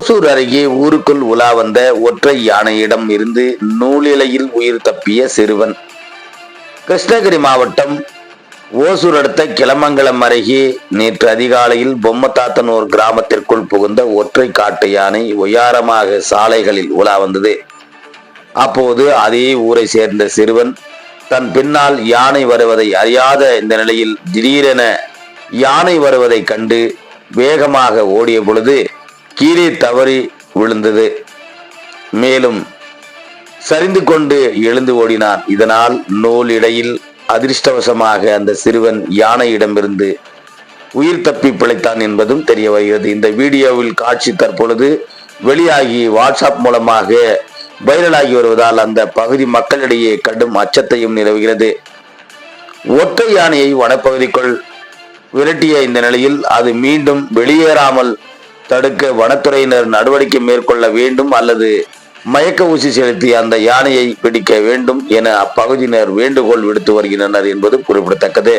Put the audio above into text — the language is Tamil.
ஓசூர் அருகே ஊருக்குள் உலா வந்த ஒற்றை யானையிடம் இருந்து நூலிலையில் உயிர் தப்பிய சிறுவன். கிருஷ்ணகிரி மாவட்டம் ஓசூர் அடுத்த கிளமங்கலம் அருகே நேற்று அதிகாலையில் பொம்மத்தாத்தனூர் கிராமத்திற்குள் புகுந்த ஒற்றை காட்டு யானை உயாரமாக சாலைகளில் உலா வந்தது. அப்போது அதே ஊரை சேர்ந்த சிறுவன் தன் பின்னால் யானை வருவதை அறியாத இந்த நிலையில் திடீரென யானை வருவதை கண்டு வேகமாக ஓடிய பொழுது கீழே தவறி விழுந்தது. மேலும் சரிந்து கொண்டு எழுந்து ஓடினான். இதனால் நூல் இடையில் அதிர்ஷ்டவசமாக அந்த சிறுவன் யானையிடமிருந்து உயிர் தப்பி பிழைத்தான் என்பதும் தெரிய வருகிறது. இந்த வீடியோவில் காட்சி தற்பொழுது வெளியாகி வாட்ஸ்அப் மூலமாக வைரலாகி வருவதால் அந்த பகுதி மக்களிடையே கடும் அச்சத்தையும் நிலவுகிறது. ஒற்றை யானையை வனப்பகுதிக்குள் விரட்டிய இந்த நிலையில் அது மீண்டும் வெளியேறாமல் தடுக்க வனத்துறையினர் நடவடிக்கை மேற்கொள்ள வேண்டும் அல்லது மயக்க ஊசி செலுத்தி அந்த யானையை பிடிக்க வேண்டும் என அப்பகுதியினர் வேண்டுகோள் விடுத்து வருகின்றனர் என்பது குறிப்பிடத்தக்கது.